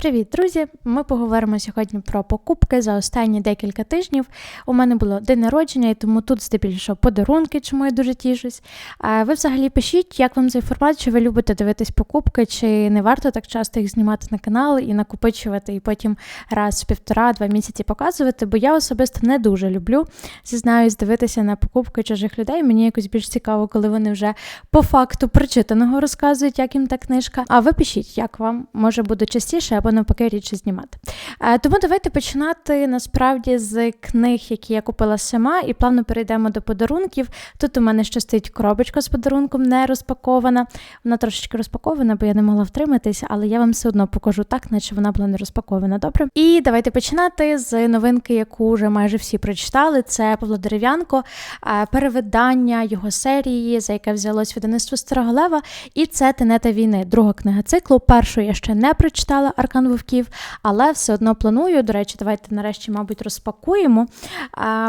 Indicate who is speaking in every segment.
Speaker 1: Привіт, друзі! Ми поговоримо сьогодні про покупки за останні декілька тижнів. У мене було день народження, і тому тут здебільшого подарунки, чому я дуже тішусь. А ви взагалі пишіть, як вам цей формат, чи ви любите дивитись покупки, чи не варто так часто їх знімати на канал і накопичувати, і потім раз в півтора-два місяці показувати. Бо я особисто не дуже люблю зізнаюсь, дивитися на покупки чужих людей. Мені якось більш цікаво, коли вони вже по факту прочитаного розказують, як їм та книжка. А ви пишіть, як вам може буде частіше або навпаки рідше знімати. Е, Тому давайте починати насправді з книг, які я купила сама, і плавно перейдемо до подарунків. Тут у мене ще стоїть коробочка з подарунком, не розпакована. Вона трошечки розпакована, бо я не могла втриматися, але я вам все одно покажу так, наче вона була не розпакована. Добре. І давайте починати з новинки, яку вже майже всі прочитали. Це Павло Дерев'янко, е, перевидання його серії, за яке взялось видавництво Старого Лева. І це Тенета війни, друга книга циклу. Першу я ще не прочитала Аркан Вовків, але все одно планую. До речі, давайте нарешті, мабуть, розпакуємо.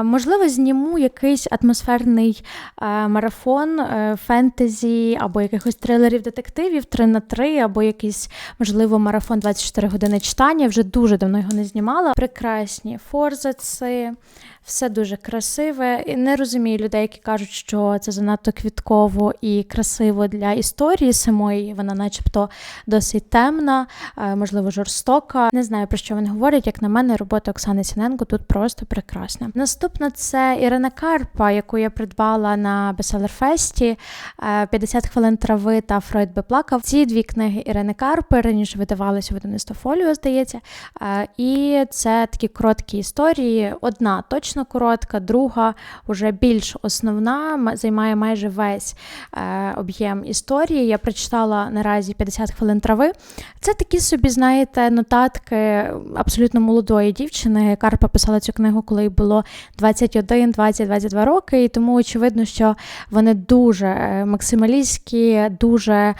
Speaker 1: Можливо, зніму якийсь атмосферний е, марафон е, фентезі або якихось трилерів детективів 3 на 3 або якийсь, можливо, марафон 24 години читання. Вже дуже давно його не знімала. Прекрасні форзаци. Все дуже красиве. І не розумію людей, які кажуть, що це занадто квітково і красиво для історії самої. Вона, начебто, досить темна, е, можливо, жорстока. Не знаю про що вони говорять. Як на мене, робота Оксани Сіненко тут просто прекрасна. Наступна це Ірина Карпа, яку я придбала на Беселерфесті. 50 хвилин трави та Фройд би плакав. Ці дві книги Ірини Карпи раніше видавалися видавництво фоліо, здається. Е, І це такі короткі історії. Одна точно коротка, друга вже більш основна, займає майже весь е, об'єм історії. Я прочитала наразі 50 хвилин трави. Це такі собі, знаєте, нотатки абсолютно молодої дівчини. Карпа писала цю книгу, коли їй було 21, 20, 22 роки, і тому очевидно, що вони дуже е, максималістські, дуже е,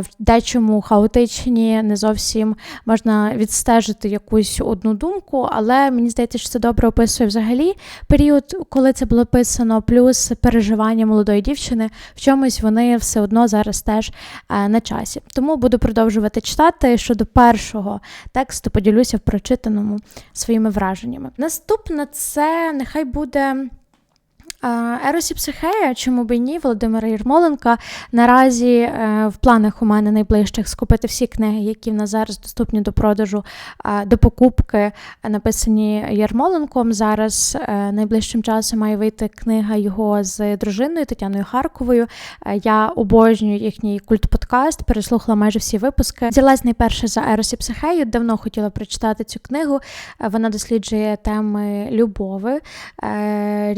Speaker 1: в дечому хаотичні, не зовсім можна відстежити якусь одну думку, але мені здається, що це добре описує взагалі період, коли це було писано, плюс переживання молодої дівчини. В чомусь вони все одно зараз теж е, на часі. Тому буду продовжувати читати. Щодо першого тексту, поділюся в прочитаному своїми враженнями. Наступне це нехай буде. Е, Ерос і Психея, чому б і ні, Володимира Єрмоленка. Наразі е, в планах у мене найближчих скупити всі книги, які в нас зараз доступні до продажу, до покупки, написані Єрмоленком. Зараз е, найближчим часом має вийти книга його з дружиною Тетяною Харковою. Е, Я обожнюю їхній культ-подкаст, переслухала майже всі випуски. Взялась найперше за Ерос і Психею. Давно хотіла прочитати цю книгу. Вона досліджує теми любови, е,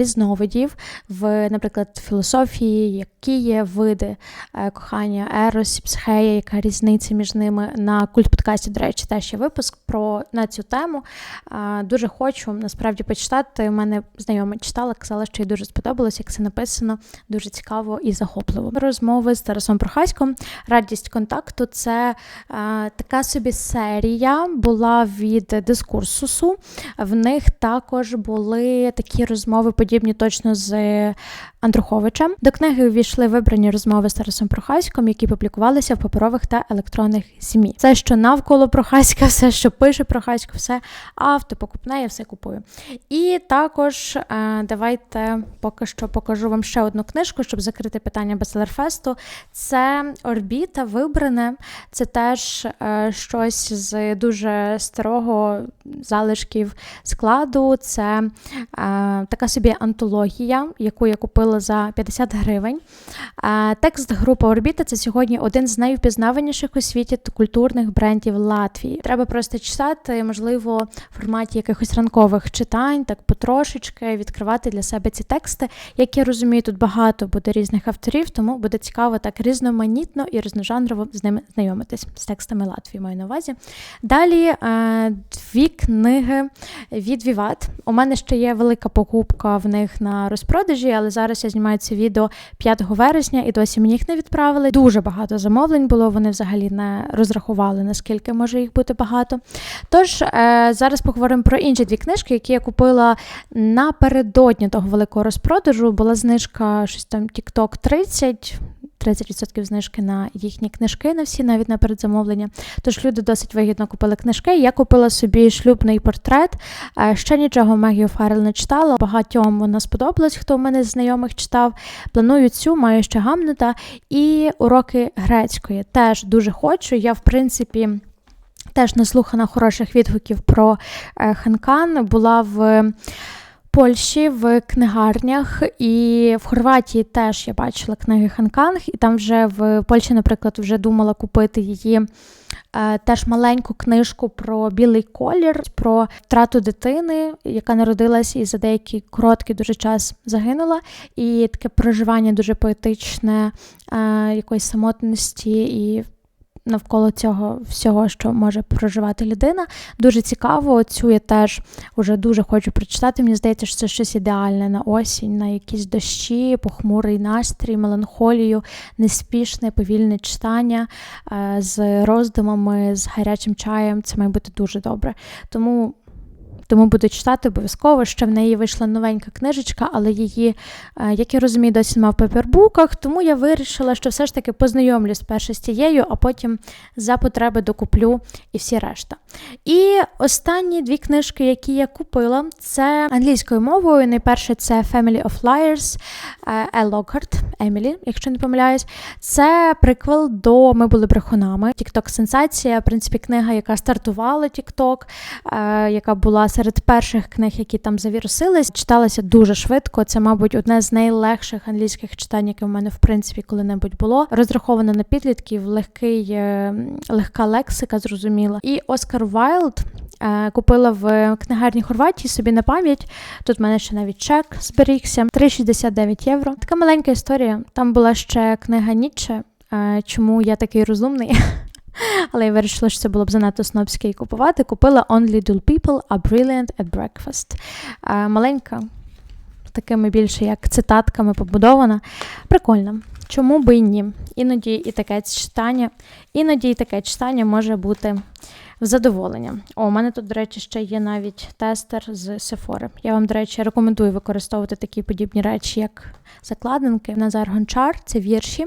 Speaker 1: в, наприклад, філософії, які є види е, кохання, ерос, психея, яка різниця між ними на культ подкасті. До речі, теж є випуск про на цю тему. Е, Дуже хочу насправді почитати. У мене знайома читала, казала, що їй дуже сподобалось, як це написано. Дуже цікаво і захопливо. Розмови з Тарасом Прохаськом. Радість контакту це е, така собі серія була від дискурсусу. В них також були такі розмови, подібні точно з Андруховичем. До книги увійшли вибрані розмови з Тарасом Прохаськом, які публікувалися в паперових та електронних ЗМІ. Все, що навколо Прохаська, все, що пише Прохасько, все автопокупне, я все купую. І також е, давайте поки що покажу вам ще одну книжку, щоб закрити питання Бестселерфесту. Це Орбіта вибране. Це теж е, щось з дуже старого залишків складу. Це е, така собі антологія, яку я купила за 50 гривень. Текст групи Орбіта це сьогодні один з найвпізнаваніших у світі культурних брендів Латвії. Треба просто читати, можливо, в форматі якихось ранкових читань, так потрошечки відкривати для себе ці тексти. Як я розумію, тут багато буде різних авторів, тому буде цікаво так різноманітно і різножанрово з ними знайомитись з текстами Латвії, маю на увазі. Далі е, дві книги від Віват. У мене ще є велика покупка в них на розпродажі, але зараз я знімаю це відео 5 вересня і досі мені їх не відправили. Дуже багато замовлень було. Вони взагалі не розрахували, наскільки може їх бути багато. Тож е, зараз поговоримо про інші дві книжки, які я купила напередодні того великого розпродажу. Була знижка щось там TikTok 30. 30% знижки на їхні книжки на всі, навіть на передзамовлення. Тож люди досить вигідно купили книжки. Я купила собі шлюбний портрет. Е, Ще нічого Мегі Фаррелл не читала. Багатьом вона сподобалась, хто в мене з знайомих читав. Планую цю, маю ще Гамнета і уроки грецької. Теж дуже хочу. Я, в принципі. Теж наслухана хороших відгуків про е, Ханкан. Була в Польщі в книгарнях, і в Хорватії теж я бачила книги Ханканг, і там вже в Польщі, наприклад, вже думала купити її. Е, теж маленьку книжку про білий колір, про втрату дитини, яка народилась і за деякий короткий дуже час загинула. І таке проживання дуже поетичне, е, якоїсь самотності і навколо цього всього, що може проживати людина. Дуже цікаво. Цю я теж уже дуже хочу прочитати. Мені здається, що це щось ідеальне на осінь, на якісь дощі, похмурий настрій, меланхолію, неспішне, повільне читання е, з роздумами, з гарячим чаєм. Це має бути дуже добре. Тому тому буду читати обов'язково. Ще в неї вийшла новенька книжечка, але її, е, як я розумію, досі нема в папербуках, тому я вирішила, що все ж таки познайомлюсь спершу з тією, а потім за потреби докуплю і всі решта. І останні дві книжки, які я купила, це англійською мовою. Найперше це Family of Liars Е. Локхарт, Емілі, якщо не помиляюсь. Це приквел до Ми були брехунами. Тікток сенсація, в принципі, книга, яка стартувала Тікток, е, яка була серед перших книг, які там завірусились, читалася дуже швидко. Це, мабуть, одне з найлегших англійських читань, яке в мене в принципі коли-небудь було. Розраховане на підлітків, легкий, е, легка лексика, зрозуміла. І Оскар Вайлд. Е, купила в книгарні Хорватії собі на пам'ять. Тут в мене ще навіть чек зберігся 3,69 євро. Така маленька історія. Там була ще книга Нічче, е, чому я такий розумний. Але я вирішила, що це було б занадто снобське і купувати. Купила Only Dull People a Brilliant at Breakfast. А, маленька, такими більше як цитатками побудована. Прикольно. Чому би і ні? Іноді і таке читання, іноді і таке читання може бути в задоволення. О, у мене тут, до речі, ще є навіть тестер з Sephora. Я вам, до речі, рекомендую використовувати такі подібні речі, як закладинки. Назар Гончар, це вірші.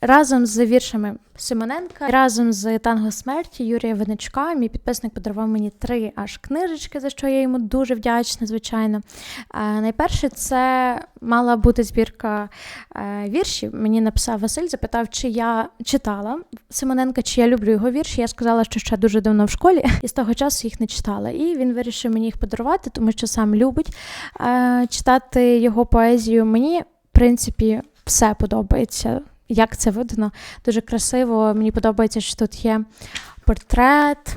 Speaker 1: Разом з віршами Симоненка, разом з танго смерті Юрія Виничка, мій підписник подарував мені три аж книжечки, за що я йому дуже вдячна, звичайно. Е, найперше, це мала бути збірка е, віршів. Мені написав Василь, запитав, чи я читала Симоненка, чи я люблю його вірші. Я сказала, що ще дуже давно в школі, і з того часу їх не читала. І він вирішив мені їх подарувати, тому що сам любить е, читати його поезію. Мені, в принципі, все подобається як це видно. Дуже красиво. Мені подобається, що тут є портрет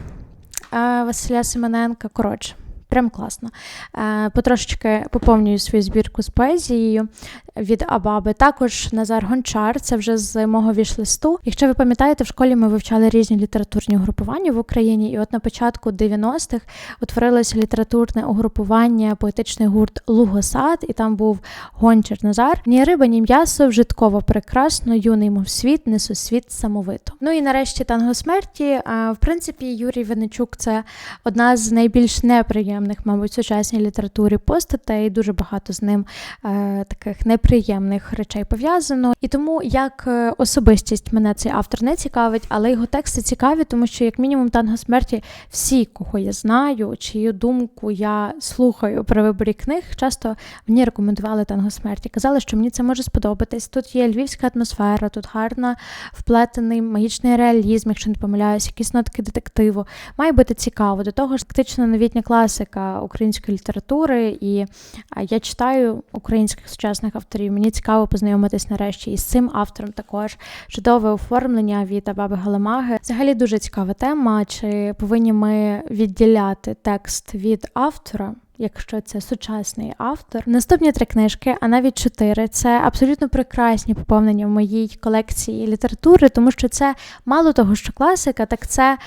Speaker 1: е, Василя Семененка. Коротше, прям класно. Е, потрошечки поповнюю свою збірку з поезією від Абаби. Також Назар Гончар, це вже з мого вішлисту. Якщо ви пам'ятаєте, в школі ми вивчали різні літературні угрупування в Україні, і от на початку 90-х утворилося літературне угрупування, поетичний гурт Лугосад, і там був Гончар Назар. Ні риба, ні м'ясо, вжитково прекрасно, юний, мов світ, несусвіт самовито. Ну і нарешті танго смерті. В принципі, Юрій Венечук це одна з найбільш неприємних, мабуть, сучасній літературі постатей. Дуже багато з ним е, таких неприємних неприємних речей пов'язано. І тому як е, особистість мене цей автор не цікавить, але його тексти цікаві, тому що, як мінімум, танго смерті всі, кого я знаю, чию думку я слухаю при виборі книг, часто мені рекомендували танго смерті. Казали, що мені це може сподобатись. Тут є львівська атмосфера, тут гарно вплетений магічний реалізм, якщо не помиляюсь, якісь нотки детективу. Має бути цікаво. До того ж, фактично новітня класика української літератури, і я читаю українських сучасних авторів авторів. Мені цікаво познайомитись нарешті із цим автором також. Чудове оформлення від Абаби Галамаги. Взагалі дуже цікава тема. Чи повинні ми відділяти текст від автора? Якщо це сучасний автор, наступні три книжки, а навіть чотири, це абсолютно прекрасні поповнення в моїй колекції літератури, тому що це мало того, що класика, так це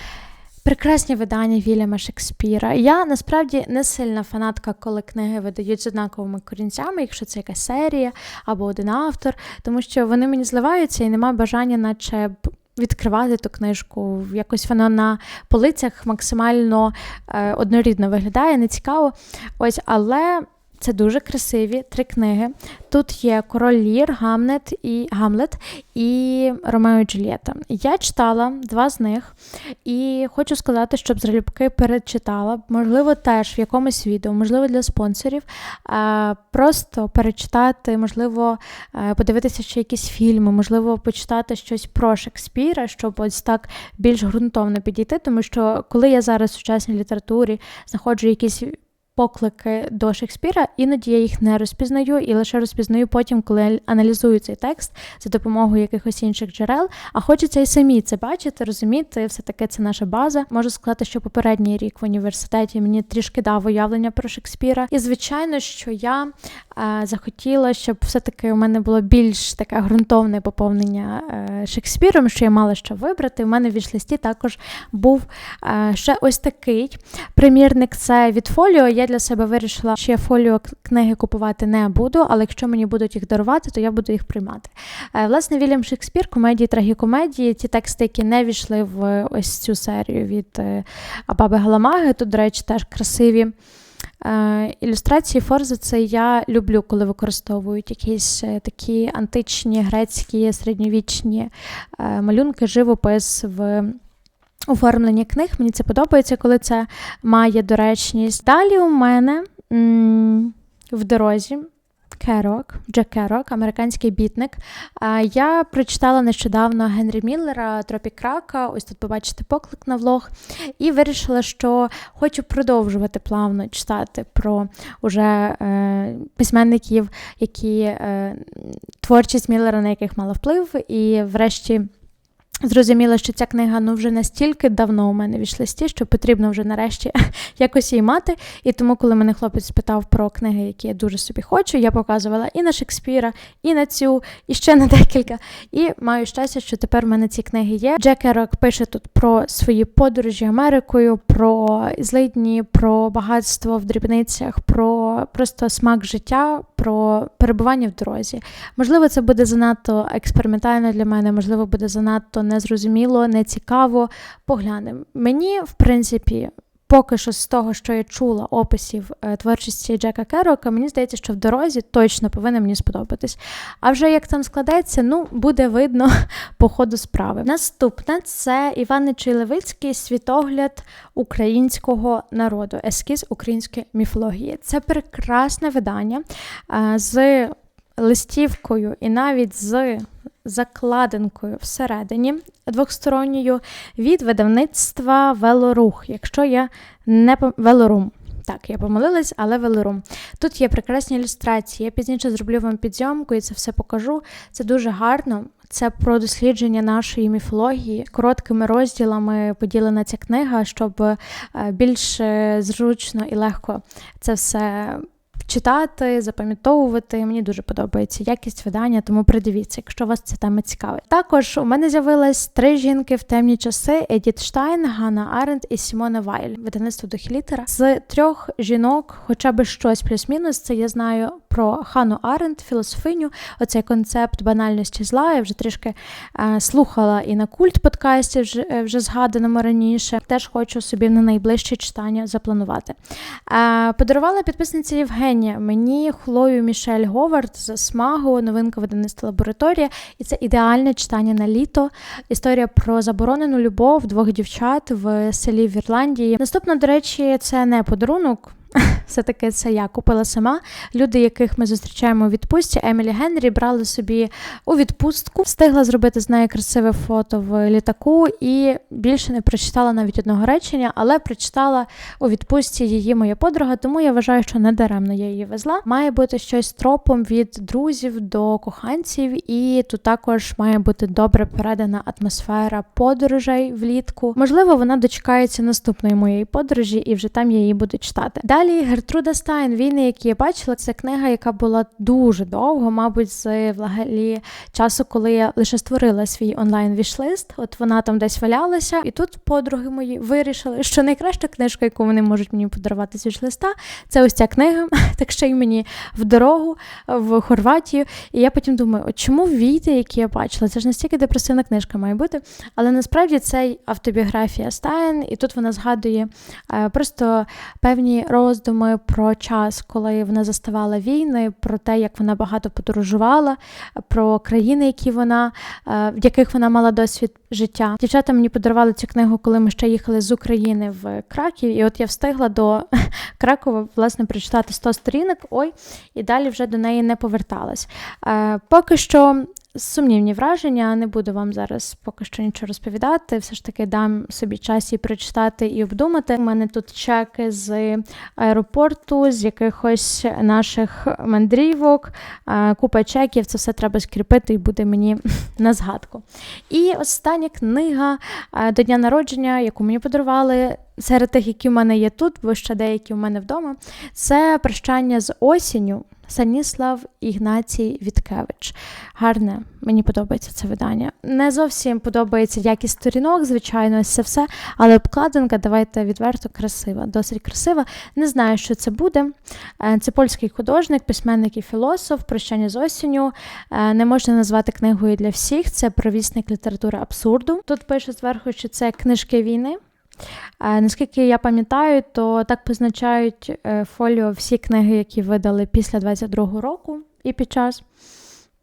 Speaker 1: Прекрасні видання Вільяма Шекспіра. Я насправді не сильна фанатка, коли книги видають з однаковими корінцями, якщо це якась серія або один автор, тому що вони мені зливаються і немає бажання, наче. Відкривати ту книжку, якось вона на полицях максимально е, однорідно виглядає, не цікаво. Ось, але Це дуже красиві три книги. Тут є Король Лір, Гамлет і Гамлет і Ромео і Джульєта. Я читала два з них і хочу сказати, щоб залюбки перечитала, можливо, теж в якомусь відео, можливо, для спонсорів. Просто перечитати, можливо, подивитися ще якісь фільми, можливо, почитати щось про Шекспіра, щоб ось так більш ґрунтовно підійти, тому що коли я зараз в сучасній літературі знаходжу якісь поклики до Шекспіра, іноді я їх не розпізнаю і лише розпізнаю потім, коли аналізую цей текст за допомогою якихось інших джерел. А хочеться і самі це бачити, розуміти, все-таки це наша база. Можу сказати, що попередній рік в університеті мені трішки дав уявлення про Шекспіра. І, звичайно, що я захотіла, щоб все-таки у мене було більш таке ґрунтовне поповнення е, Шекспіром, що я мала що вибрати. У мене в вішлисті також був е, ще ось такий примірник. Це від фоліо. Я для себе вирішила, що я фоліо книги купувати не буду, але якщо мені будуть їх дарувати, то я буду їх приймати. Е, власне, Вільям Шекспір, комедії, трагікомедії, ті тексти, які не війшли в ось цю серію від Абаби Галамаги, тут, до речі, теж красиві. Е, ілюстрації Форзи це я люблю, коли використовують якісь такі античні, грецькі, середньовічні малюнки, живопис в оформленні книг. Мені це подобається, коли це має доречність. Далі у мене в дорозі. Керок, Джек Керок, американський бітник. Я прочитала нещодавно Генрі Міллера, Тропік Крака, ось тут побачите поклик на влог, і вирішила, що хочу продовжувати плавно читати про уже е, письменників, які е, творчість Міллера, на яких мала вплив, і врешті. Зрозуміла, що ця книга ну вже настільки давно у мене в листі, що потрібно вже нарешті якось її мати. І тому, коли мене хлопець спитав про книги, які я дуже собі хочу, я показувала і на Шекспіра, і на цю, і ще на декілька. І маю щастя, що тепер в мене ці книги є. Джек Ерок пише тут про свої подорожі Америкою, про злидні, про багатство в дрібницях, про просто смак життя, про перебування в дорозі. Можливо, це буде занадто експериментально для мене, можливо, буде занадто незрозуміло, нецікаво. Поглянемо. Мені, в принципі, поки що з того, що я чула описів е, творчості Джека Керока, мені здається, що в дорозі точно повинен мені сподобатись. А вже як там складеться, ну, буде видно по ходу справи. Наступне це Іван Чилевицький світогляд українського народу, ескіз української міфології. Це прекрасне видання е, з листівкою і навіть з закладинкою всередині двохсторонньою від видавництва Велорух, якщо я не велорум. Так, я помилилась, але велорум. Тут є прекрасні ілюстрації. Я пізніше зроблю вам підзйомку і це все покажу. Це дуже гарно. Це про дослідження нашої міфології. Короткими розділами поділена ця книга, щоб е, більш зручно і легко це все читати, запам'ятовувати. Мені дуже подобається якість видання, тому придивіться, якщо вас ця тема цікавить. Також у мене з'явилось три жінки в темні часи: Едіт Штайн, Ганна Аренд і Сімона Вайль, видавництво Дохілітера. З трьох жінок, хоча б щось плюс-мінус, це я знаю про Хану Аренд, філософиню. Оцей концепт банальності зла. Я вже трішки е, слухала і на культ подкасті, вже, е, вже згаданому раніше. Теж хочу собі на найближче читання запланувати. Е, подарувала підписниця Євгенія читання мені Хлою Мішель Говард з Смагу, новинка видавництва лабораторія, і це ідеальне читання на літо. Історія про заборонену любов двох дівчат в селі в Ірландії. Наступна, до речі, це не подарунок. Все-таки це я купила сама. Люди, яких ми зустрічаємо у відпустці, Емілі Генрі брали собі у відпустку, встигла зробити з нею красиве фото в літаку і більше не прочитала навіть одного речення, але прочитала у відпустці її моя подруга, тому я вважаю, що не даремно я її везла. Має бути щось тропом від друзів до коханців, і тут також має бути добре передана атмосфера подорожей влітку. Можливо, вона дочекається наступної моєї подорожі, і вже там я її буду читати. Далі Гертруда Стайн, війни, які я бачила, це книга, яка була дуже довго, мабуть, з взагалі часу, коли я лише створила свій онлайн-вішлист. От вона там десь валялася, і тут подруги мої вирішили, що найкраща книжка, яку вони можуть мені подарувати з вішлиста, це ось ця книга, так ще й мені в дорогу в Хорватію. І я потім думаю, от чому війти, які я бачила? Це ж настільки депресивна книжка має бути. Але насправді це автобіографія Стайн, і тут вона згадує е, просто певні роз роздуми про час, коли вона заставала війни, про те, як вона багато подорожувала, про країни, які вона, е, в яких вона мала досвід життя. Дівчата мені подарували цю книгу, коли ми ще їхали з України в Краків, і от я встигла до Кракова власне прочитати 100 сторінок. Ой, і далі вже до неї не поверталась. Е, поки що Сумнівні враження, не буду вам зараз поки що нічого розповідати. Все ж таки дам собі час і прочитати і обдумати. У мене тут чеки з аеропорту, з якихось наших мандрівок, купа чеків. Це все треба скріпити і буде мені на згадку. І остання книга до дня народження, яку мені подарували. Серед тих, які в мене є тут, бо ще деякі в мене вдома, це прощання з осінню. Саніслав Ігнацій Віткевич. Гарне, мені подобається це видання. Не зовсім подобається якість сторінок, звичайно, це все, але обкладинка, давайте відверто, красива, досить красива. Не знаю, що це буде. Е, це польський художник, письменник і філософ, прощання з осінню. Е, не можна назвати книгою для всіх. Це провісник літератури абсурду. Тут пише зверху, що це книжки війни. Наскільки я пам'ятаю, то так позначають е, фоліо всі книги, які видали після 22-го року і під час.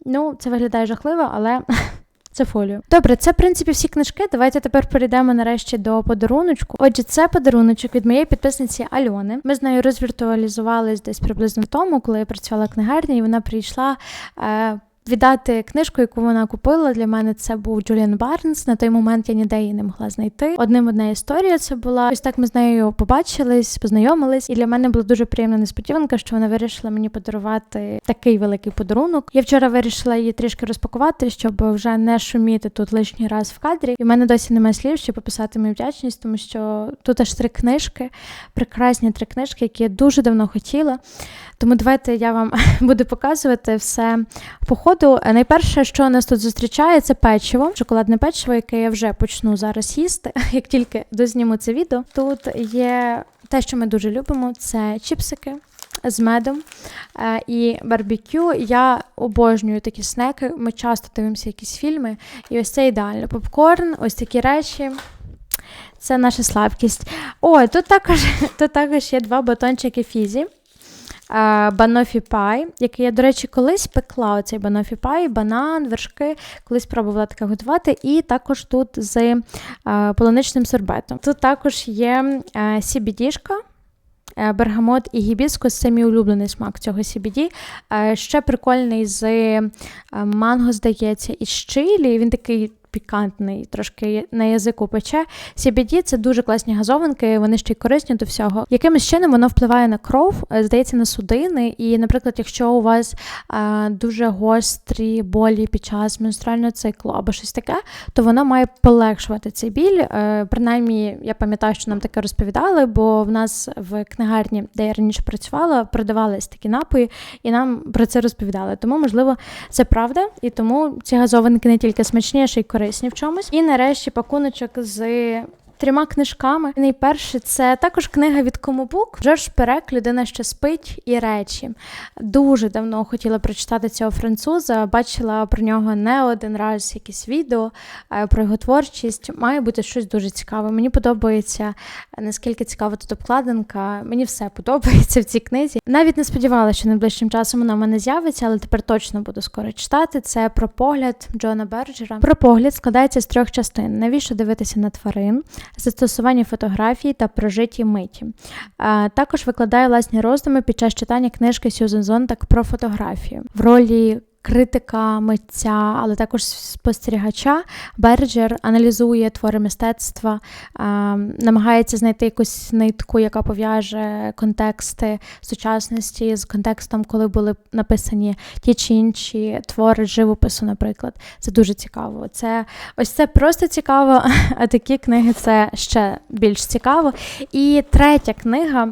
Speaker 1: Ну, це виглядає жахливо, але це фоліо. Добре, це, в принципі, всі книжки. Давайте тепер перейдемо нарешті до подаруночку. Отже, це подаруночок від моєї підписниці Альони. Ми з нею розвіртуалізувались десь приблизно тому, коли я працювала в книгарні, і вона прийшла. Е, віддати книжку, яку вона купила. Для мене це був Джуліан Барнс. На той момент я ніде її не могла знайти. Одним одна історія це була. Ось так ми з нею побачились, познайомились, і для мене була дуже приємна несподіванка, що вона вирішила мені подарувати такий великий подарунок. Я вчора вирішила її трішки розпакувати, щоб вже не шуміти тут лишній раз в кадрі. І в мене досі немає слів, щоб пописати мою вдячність, тому що тут аж три книжки, прекрасні три книжки, які я дуже давно хотіла. Тому давайте я вам буду показувати все по ходу. Найперше, що нас тут зустрічає, це печиво, шоколадне печиво, яке я вже почну зараз їсти, як тільки дозніму це відео. Тут є те, що ми дуже любимо, це чіпсики. З медом е, і барбекю. Я обожнюю такі снеки. Ми часто дивимося якісь фільми, і ось це ідеально. Попкорн, ось такі речі. Це наша слабкість. О, тут також тут також є два батончики фізі. Банофі пай, який я, до речі, колись пекла оцей банофі пай, банан, вершки, колись пробувала таке готувати, і також тут з полуничним сорбетом. Тут також є сібідішка. Е, бергамот і гібіскус це мій улюблений смак цього CBD. Ще прикольний з манго, здається, і з чилі. Він такий пікантний, трошки на язику пече. CBD – це дуже класні газованки, вони ще й корисні до всього. Якимось чином воно впливає на кров, е, здається, на судини. І, наприклад, якщо у вас е, дуже гострі болі під час менструального циклу або щось таке, то воно має полегшувати цей біль. Е, принаймні, я пам'ятаю, що нам таке розповідали, бо в нас в книгарні, де я раніше працювала, продавались такі напої, і нам про це розповідали. Тому, можливо, це правда, і тому ці газованки не тільки смачні, а корисні корисні в чомусь. І нарешті пакуночок з трьома книжками. Найперше це також книга від Комобук. Джордж Перек, людина, що спить і речі. Дуже давно хотіла прочитати цього француза. Бачила про нього не один раз якісь відео е, про його творчість. Має бути щось дуже цікаве. Мені подобається наскільки цікава тут обкладинка. Мені все подобається в цій книзі. Навіть не сподівалася, що найближчим часом вона в мене з'явиться, але тепер точно буду скоро читати. Це про погляд Джона Берджера. Про погляд складається з трьох частин. Навіщо дивитися на тварин? Застосування фотографії та прожиті миті. Також викладає власні роздуми під час читання книжки Сьюзен Зонтак про фотографію в ролі критика митця, але також спостерігача. Берджер аналізує твори мистецтва, намагається знайти якусь нитку, яка пов'яже контексти сучасності з контекстом, коли були написані ті чи інші твори живопису, наприклад. Це дуже цікаво. Це Ось це просто цікаво, а такі книги це ще більш цікаво. І третя книга.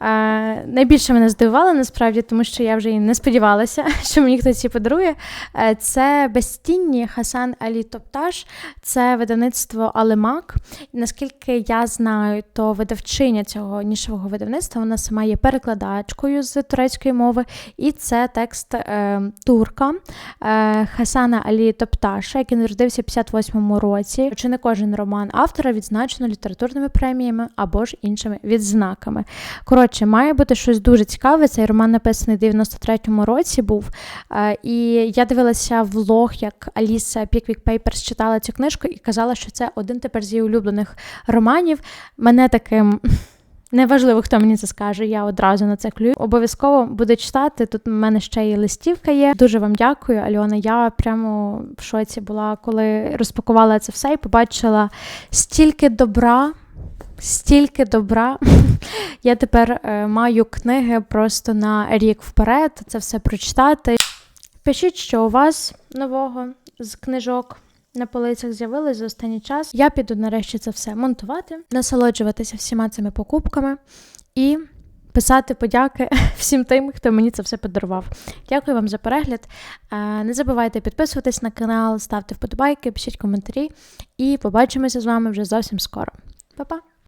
Speaker 1: Е, найбільше мене здивувало насправді, тому що я вже і не сподівалася, що мені хтось її подарує. Е, це безстінні Хасан Алі Топташ, це видавництво Алемак. Наскільки я знаю, то видавчиня цього нішового видавництва вона сама є перекладачкою з турецької мови, і це текст е, турка е, Хасана Алі Топташа, який народився в 58-му році. Чи не кожен роман автора відзначено літературними преміями або ж іншими відзнаками. Коротше, Коротше, має бути щось дуже цікаве. Цей роман написаний в 93-му році був. Е, І я дивилася влог, як Аліса Піквік Пейперс читала цю книжку і казала, що це один тепер з її улюблених романів. Мене таким. Неважливо, хто мені це скаже, я одразу на це клюю. Обов'язково буду читати. Тут в мене ще і листівка є. Дуже вам дякую, Альона. Я прямо в шоці була, коли розпакувала це все і побачила стільки добра. Стільки добра. Я тепер е, маю книги просто на рік вперед, це все прочитати. Пишіть, що у вас нового з книжок на полицях з'явилось за останній час. Я піду нарешті це все монтувати, насолоджуватися всіма цими покупками і писати подяки всім тим, хто мені це все подарував. Дякую вам за перегляд. Е, Не забувайте підписуватись на канал, ставте вподобайки, пишіть коментарі і побачимося з вами вже зовсім скоро. Па-па!